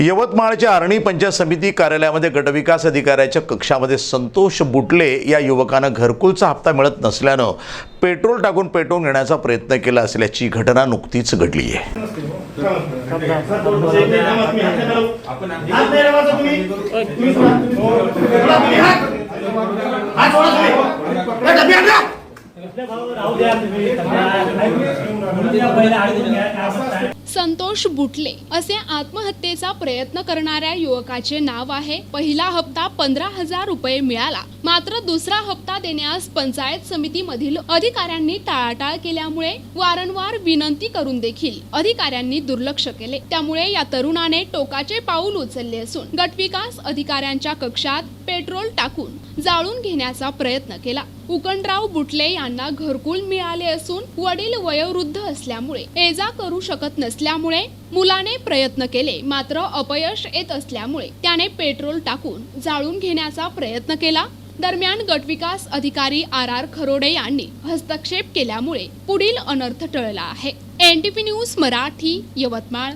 यवतमाळच्या आर्णी पंचायत समिती कार्यालयामध्ये गटविकास अधिकाऱ्याच्या कक्षामध्ये संतोष बुटले या युवकानं घरकुलचा हप्ता मिळत नसल्यानं पेट्रोल टाकून पेटवून घेण्याचा प्रयत्न केला असल्याची घटना नुकतीच घडली आहे. संतोष बुटले असे आत्महत्येचा प्रयत्न करणाऱ्या युवकाचे नाव आहे. पहिला हप्ता पंधरा हजार रुपये मिळाला. मात्र दुसरा हप्ता देण्यास पंचायत समितीमधील अधिकाऱ्यांनी टाळाटाळ केल्यामुळे वारंवार विनंती करून देखील अधिकाऱ्यांनी दुर्लक्ष केले. त्यामुळे या तरुणाने टोकाचे पाऊल उचलले असून गटविकास अधिकाऱ्यांच्या कक्षात पेट्रोल टाकून जाळून घेण्याचा प्रयत्न केला. उकंडराव बुटले यांना घरकुल मिळाले असून वडील वयोवृद्ध असल्यामुळे ये जा करू शकत नसल्यामुळे मुलाने प्रयत्न केले. मात्र अपयश येत असल्यामुळे त्याने पेट्रोल टाकून जाळून घेण्याचा प्रयत्न केला. दरम्यान गटविकास अधिकारी आर आर खरोडे यांनी हस्तक्षेप केल्यामुळे पुढील अनर्थ टळला आहे. NTP news Marathi Yavatmal.